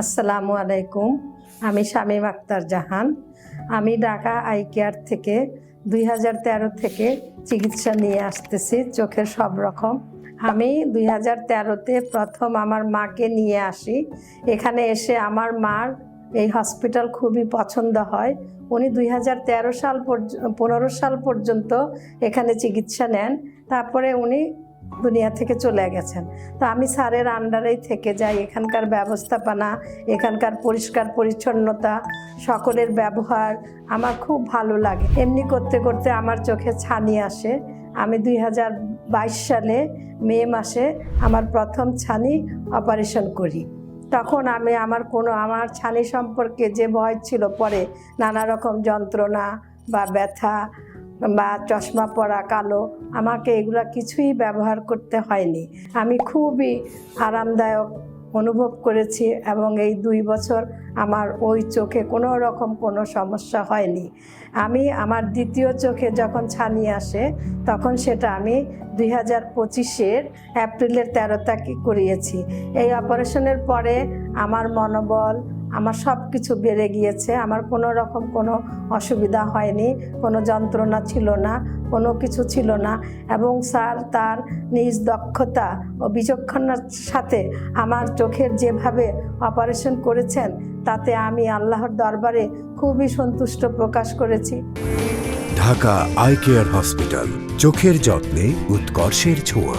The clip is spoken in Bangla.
আসসালামু আলাইকুম, আমি শামীম আক্তার জাহান। আমি ঢাকা আই কেয়ার থেকে দুই হাজার তেরো থেকে চিকিৎসা নিয়ে আসতেছি, চোখের সব রকম। আমি দুই হাজার তেরোতে প্রথম আমার মাকে নিয়ে আসি। এখানে এসে আমার মার এই হসপিটাল খুবই পছন্দ হয়। উনি দুই হাজার তেরো সাল পনেরো সাল পর্যন্ত এখানে চিকিৎসা নেন। তারপরে উনি দুনিয়া থেকে চলে গেছেন। তো আমি স্যারের আন্ডারেই থেকে যাই। এখানকার ব্যবস্থাপনা, এখানকার পরিষ্কার পরিচ্ছন্নতা, সকলের ব্যবহার আমার খুব ভালো লাগে। এমনি করতে করতে আমার চোখে ছানি আসে। আমি দুই হাজার বাইশ সালে মে মাসে আমার প্রথম ছানি অপারেশন করি। তখন আমি আমার কোনো, আমার ছানি সম্পর্কে যে ভয় ছিল পরে নানা রকম যন্ত্রণা বা ব্যথা বা চশমা পরা কালো, আমাকে এগুলা কিছুই ব্যবহার করতে হয়নি। আমি খুবই আরামদায়ক অনুভব করেছি এবং এই দুই বছর আমার ওই চোখে কোনো রকম কোনো সমস্যা হয়নি। আমি আমার দ্বিতীয় চোখে যখন ছানি আসে, তখন সেটা আমি দুই হাজার পঁচিশের এপ্রিলের তেরো তারিখে করিয়েছি। এই অপারেশনের পরে আমার মনোবল আমার সব কিছু বেড়ে গিয়েছে। আমার কোনো রকম কোনো অসুবিধা হয়নি, কোনো যন্ত্রণা ছিল না, কোনো কিছু ছিল না। এবং স্যার তার নিজ দক্ষতা ও বিচক্ষণার সাথে আমার চোখের যেভাবে অপারেশন করেছেন, তাতে আমি আল্লাহর দরবারে খুবই সন্তুষ্ট প্রকাশ করেছি। ঢাকা আই কেয়ার হসপিটাল, চোখের যত্নে উৎকর্ষের ছোঁয়া।